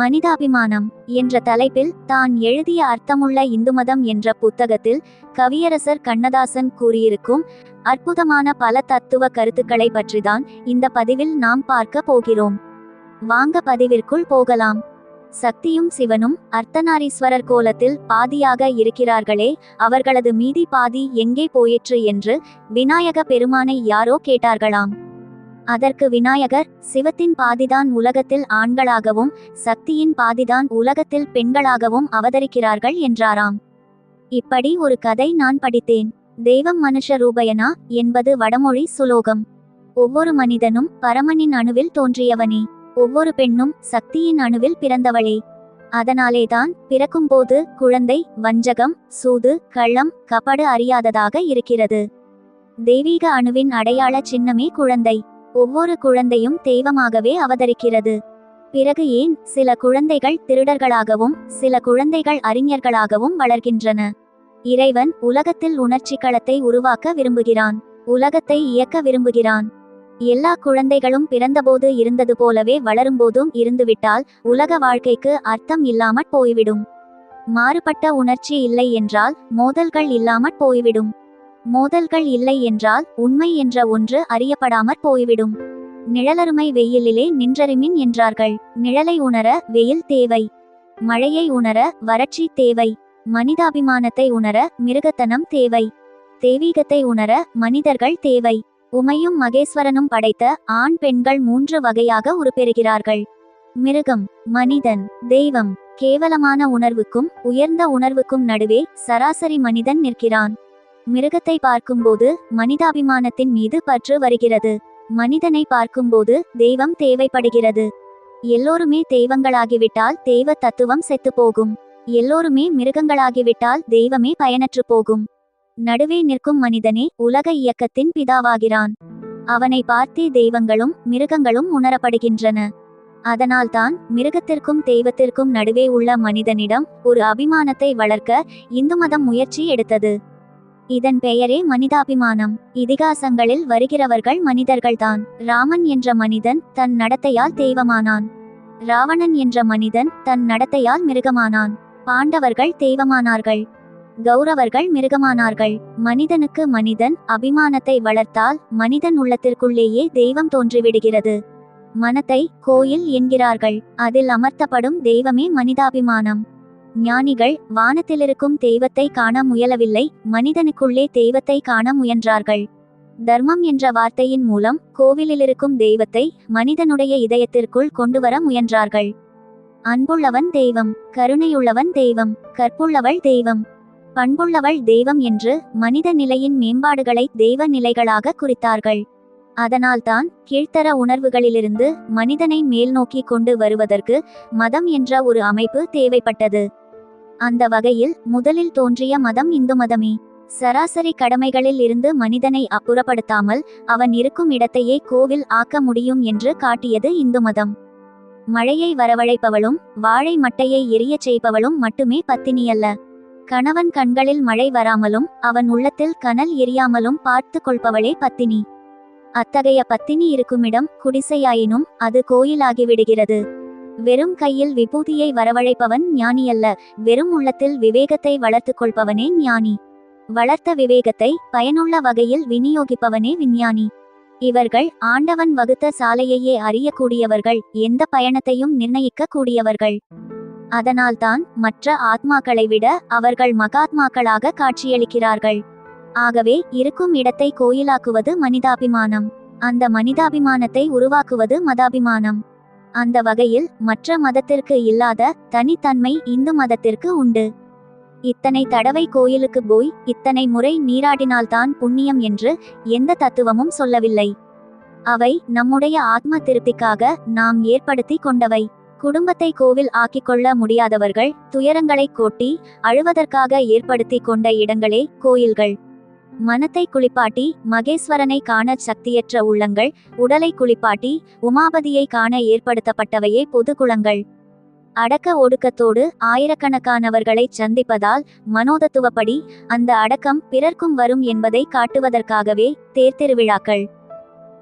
மனிதாபிமானம் என்ற தலைப்பில் தான் எழுதிய அர்த்தமுள்ள இந்துமதம் என்ற புத்தகத்தில் கவியரசர் கண்ணதாசன் கூறியிருக்கும் அற்புதமான பல தத்துவ கருத்துக்களை பற்றிதான் இந்த பதிவில் நாம் பார்க்க போகிறோம். வாங்க பதிவிற்குள் போகலாம். சக்தியும் சிவனும் அர்த்தநாரீஸ்வரர் கோலத்தில் பாதியாக இருக்கிறார்களே அவர்களது மீதி பாதி எங்கே போயிற்று என்று விநாயக பெருமானை யாரோ கேட்டார்களாம். அதற்கு விநாயகர் சிவத்தின் பாதிதான் உலகத்தில் ஆண்களாகவும் சக்தியின் பாதிதான் உலகத்தில் பெண்களாகவும் அவதரிக்கிறார்கள் என்றாராம். இப்படி ஒரு கதை நான் படித்தேன். தெய்வம் மனுஷ ரூபயனா என்பது வடமொழி சுலோகம். ஒவ்வொரு மனிதனும் பரமனின் அணுவில் தோன்றியவனே. ஒவ்வொரு பெண்ணும் சக்தியின் அணுவில் பிறந்தவளே. அதனாலேதான் பிறக்கும்போது குழந்தை வஞ்சகம் சூது கள்ளம் கபடு அறியாததாக இருக்கிறது. தெய்வீக அணுவின் அடையாள சின்னமே குழந்தை. ஒவ்வொரு குழந்தையும் தெய்வமாகவே அவதரிக்கிறது. பிறகு ஏன் சில குழந்தைகள் திருடர்களாகவும் சில குழந்தைகள் அறிஞர்களாகவும் வளர்கின்றன? இறைவன் உலகத்தில் உணர்ச்சி களத்தை உருவாக்க விரும்புகிறான் உலகத்தை இயக்க விரும்புகிறான். எல்லா குழந்தைகளும் பிறந்தபோது இருந்தது போலவே வளரும்போதும் இருந்துவிட்டால் உலக வாழ்க்கைக்கு அர்த்தம் இல்லாமற் போய்விடும். மாறுபட்ட உணர்ச்சி இல்லை என்றால் மோதல்கள் இல்லாமற் போய்விடும். மோதல்கள் இல்லை என்றால் உண்மை என்ற ஒன்று அறியப்படாமற் போய்விடும். நிழலருமை வெயிலிலே நின்றறிமின் என்றார்கள். நிழலை உணர வெயில் தேவை. மழையை உணர வறட்சி தேவை. மனிதாபிமானத்தை உணர மிருகத்தனம் தேவை. தெய்வீகத்தை உணர மனிதர்கள் தேவை. உமையும் மகேஸ்வரனும் படைத்த ஆண் பெண்கள் மூன்று வகையாக உருப்பெறுகிறார்கள். மிருகம் மனிதன் தெய்வம். கேவலமான உணர்வுக்கும் உயர்ந்த உணர்வுக்கும் நடுவே சராசரி மனிதன் நிற்கிறான். மிருகத்தை பார்க்கும்போது மனிதாபிமானத்தின் மீது பற்று வருகிறது. மனிதனை பார்க்கும்போது தெய்வம் தேவைப்படுகிறது. எல்லோருமே தெய்வங்களாகிவிட்டால் தெய்வ தத்துவம் செத்து போகும். எல்லோருமே மிருகங்களாகிவிட்டால் தெய்வமே பயனற்று போகும். நடுவே நிற்கும் மனிதனே உலக இயக்கத்தின் பிதாவாகிறான். அவனை பார்த்தே தெய்வங்களும் மிருகங்களும் உணரப்படுகின்றன. அதனால்தான் மிருகத்திற்கும் தெய்வத்திற்கும் நடுவே உள்ள மனிதனிடம் ஒரு அபிமானத்தை வளர்க்க இந்து மதம் முயற்சி எடுத்தது. இதன் பெயரே மனிதாபிமானம். இதிகாசங்களில் வருகிறவர்கள் மனிதர்கள்தான். ராமன் என்ற மனிதன் தன் நடத்தையால் தெய்வமானான். ராவணன் என்ற மனிதன் தன் நடத்தையால் மிருகமானான். பாண்டவர்கள் தெய்வமானார்கள். கௌரவர்கள் மிருகமானார்கள். மனிதனுக்கு மனிதன் அபிமானத்தை வளர்த்தால் மனிதன் உள்ளத்திற்குள்ளேயே தெய்வம் தோன்றிவிடுகிறது. மனத்தை கோயில் என்கிறார்கள். அதில் அமர்த்தப்படும் தெய்வமே மனிதாபிமானம். ஞானிகள் வானத்திலிருக்கும் தெய்வத்தை காண முயலவில்லை மனிதனுக்குள்ளே தெய்வத்தை காண முயன்றார்கள். தர்மம் என்ற வார்த்தையின் மூலம் கோவிலிலிருக்கும் தெய்வத்தை மனிதனுடைய இதயத்திற்குள் கொண்டுவர முயன்றார்கள். அன்புள்ளவன் தெய்வம் கருணையுள்ளவன் தெய்வம் கற்புள்ளவள் தெய்வம். பண்புள்ளவள் தெய்வம் என்று மனித நிலையின் மேம்பாடுகளை தெய்வ நிலைகளாக குறித்தார்கள். அதனால்தான் கீழ்த்தர உணர்வுகளிலிருந்து மனிதனை மேல்நோக்கி கொண்டு வருவதற்கு மதம் என்ற ஒரு அமைப்பு தேவைப்பட்டது. அந்த வகையில் முதலில் தோன்றிய மதம் இந்து மதமே. சராசரி கடமைகளில் இருந்து மனிதனை அப்புறப்படுத்தாமல் அவன் இருக்கும் இடத்தையே கோவில் ஆக்க முடியும் என்று காட்டியது இந்து மதம். மழையை வரவழைப்பவளும் வாழை மட்டையை எரியச் செய்பவளும் மட்டுமே பத்தினியல்ல கணவன் கண்களில் மழை வராமலும் அவன் உள்ளத்தில் கனல் எரியாமலும் பார்த்து கொள்பவளே பத்தினி. அத்தகைய பத்தினி இருக்குமிடம் குடிசையாயினும் அது கோயிலாகிவிடுகிறது வெறும் கையில் விபூதியை வரவழைப்பவன் ஞானியல்ல வெறும் உள்ளத்தில் விவேகத்தை வளர்த்து கொள்பவனே ஞானி. வளர்த்த விவேகத்தை பயனுள்ள வகையில் விநியோகிப்பவனே விஞ்ஞானி. இவர்கள் ஆண்டவன் வகுத்த சாலையையே அறியக்கூடியவர்கள் எந்த பயணத்தையும் நிர்ணயிக்க கூடியவர்கள் அதனால்தான் மற்ற ஆத்மாக்களை விட அவர்கள் மகாத்மாக்களாக காட்சியளிக்கிறார்கள். ஆகவே இருக்கும் இடத்தை கோயிலாக்குவது மனிதாபிமானம். அந்த மனிதாபிமானத்தை உருவாக்குவது மதாபிமானம். அந்த வகையில் மற்ற மதத்திற்கு இல்லாத தனித்தன்மை இந்து மதத்திற்கு உண்டு. இத்தனை தடவை கோயிலுக்கு போய் இத்தனை முறை நீராடினால்தான் புண்ணியம் என்று எந்த தத்துவமும் சொல்லவில்லை. அவை நம்முடைய ஆத்ம திருப்திக்காக நாம் ஏற்படுத்தி கொண்டவை. குடும்பத்தை கோவில் ஆக்கிக்கொள்ள முடியாதவர்கள் துயரங்களை கொட்டி அழுவதற்காக ஏற்படுத்தி கொண்ட இடங்களே கோயில்கள். மனத்தை குளிப்பாட்டி மகேஸ்வரனை காண சக்தியற்ற உள்ளங்கள் உடலை குளிப்பாட்டி உமாபதியை காண ஏற்படுத்தப்பட்டவையே பொது குளங்கள் அடக்க ஒடுக்கத்தோடு ஆயிரக்கணக்கானவர்களை சந்திப்பதால் மனோதத்துவப்படி அந்த அடக்கம் பிறர்க்கும் வரும் என்பதை காட்டுவதற்காகவே தேர்திருவிழாக்கள்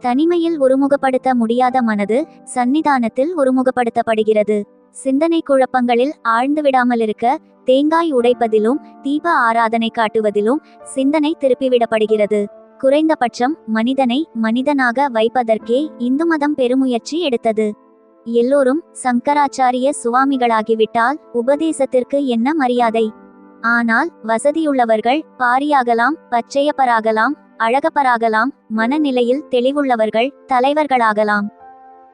தனிமையில் ஒருமுகப்படுத்த முடியாத மனது சந்நிதானத்தில் ஒருமுகப்படுத்தப்படுகிறது. சிந்தனை குழப்பங்களில் ஆழ்ந்து விடாமல் இருக்க தேங்காய் உடைப்பதிலும் தீப ஆராதனை காட்டுவதிலும் சிந்தனை திருப்பிவிடப்படுகிறது. குறைந்தபட்சம் மனிதனை மனிதனாக வைப்பதற்கே இந்து மதம் பெருமுயற்சி எடுத்தது. எல்லோரும் சங்கராச்சாரிய சுவாமிகளாகிவிட்டால் உபதேசத்திற்கு என்ன மரியாதை? ஆனால் வசதியுள்ளவர்கள் பாரியாகலாம் பச்சையப்பராகலாம் அழகப்பராகலாம் மனநிலையில் தெளிவுள்ளவர்கள் தலைவர்களாகலாம்.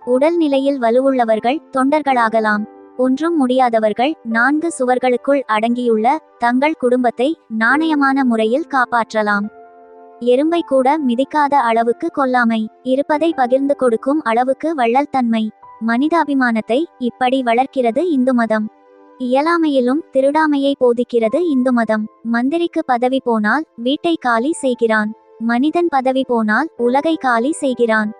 உடல் நிலையில் வலுவுள்ளவர்கள் தொண்டர்களாகலாம். ஒன்றும் முடியாதவர்கள் நான்கு சுவர்களுக்குள் அடங்கியுள்ள தங்கள் குடும்பத்தை நாணயமான முறையில் காப்பாற்றலாம். எறும்பை கூட மிதிக்காத அளவுக்கு கொல்லாமை. இருப்பதை பகிர்ந்து கொடுக்கும் அளவுக்கு வள்ளல் தன்மை மனிதாபிமானத்தை இப்படி வளர்க்கிறது இந்து மதம். இயலாமையிலும் திருடாமையை போதிக்கிறது இந்து மதம். மந்திரிக்கு பதவி போனால் வீட்டை காலி செய்கிறான். மனிதன் பதவி போனால் உலகை காலி செய்கிறான்.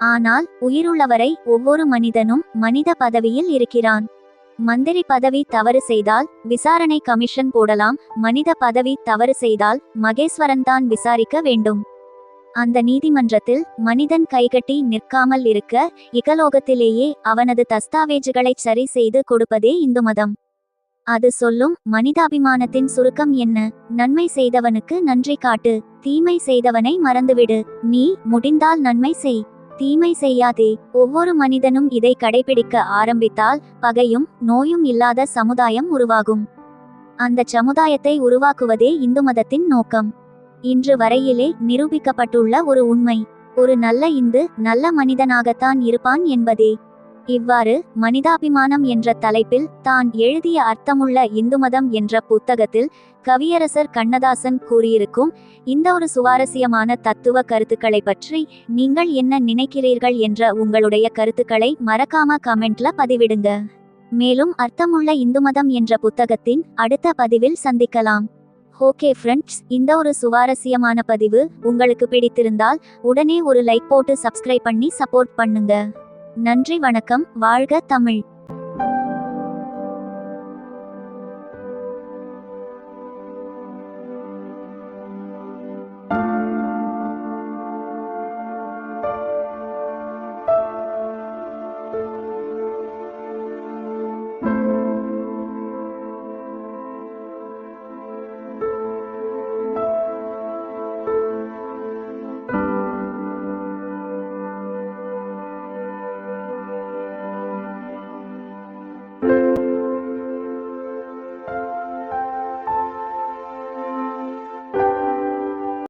ஆனால் உயிருள்ளவரை ஒவ்வொரு மனிதனும் மனித பதவியில் இருக்கிறான். மந்திரி பதவி தவறு செய்தால் விசாரணை கமிஷன் போடலாம். மனித பதவி தவறு செய்தால் மகேஸ்வரன் தான் விசாரிக்க வேண்டும். அந்த நீதிமன்றத்தில் மனிதன் கைகட்டி நிற்காமல் இருக்க இகலோகத்திலேயே அவனது தஸ்தாவேஜுகளை சரி செய்து கொடுப்பதே இந்து மதம். அது சொல்லும் மனிதாபிமானத்தின் சுருக்கம் என்ன? நன்மை செய்தவனுக்கு நன்றி காட்டு. தீமை செய்தவனை மறந்துவிடு. நீ முடிந்தால் நன்மை செய். தீமை செய்யாதே. ஒவ்வொரு மனிதனும் இதை கடைபிடிக்க ஆரம்பித்தால் பகையும் நோயும் இல்லாத சமுதாயம் உருவாகும். அந்த சமுதாயத்தை உருவாக்குவதே இந்து மதத்தின் நோக்கம். இன்று வரையிலே நிரூபிக்கப்பட்டுள்ள ஒரு உண்மை. ஒரு நல்ல இந்து நல்ல மனிதனாகத்தான் இருப்பான் என்பதே. இவ்வாறு மனிதாபிமானம் என்ற தலைப்பில் தான் எழுதிய அர்த்தமுள்ள இந்து மதம் என்ற புத்தகத்தில் கவியரசர் கண்ணதாசன் கூறியிருக்கும் இந்த ஒரு சுவாரஸ்யமான தத்துவ கருத்துக்களை பற்றி நீங்கள் என்ன நினைக்கிறீர்கள் என்ற உங்களுடைய கருத்துக்களை மறக்காம கமெண்ட்ல பதிவிடுங்க. மேலும் அர்த்தமுள்ள இந்து மதம் என்ற புத்தகத்தின் அடுத்த பதிவில் சந்திக்கலாம். ஓகே ஃப்ரெண்ட்ஸ் இந்த ஒரு சுவாரஸ்யமான பதிவு உங்களுக்கு பிடித்திருந்தால் உடனே ஒரு லைக் போட்டு சப்ஸ்கிரைப் பண்ணி சப்போர்ட் பண்ணுங்க. நன்றி வணக்கம். வாழ்க தமிழ்.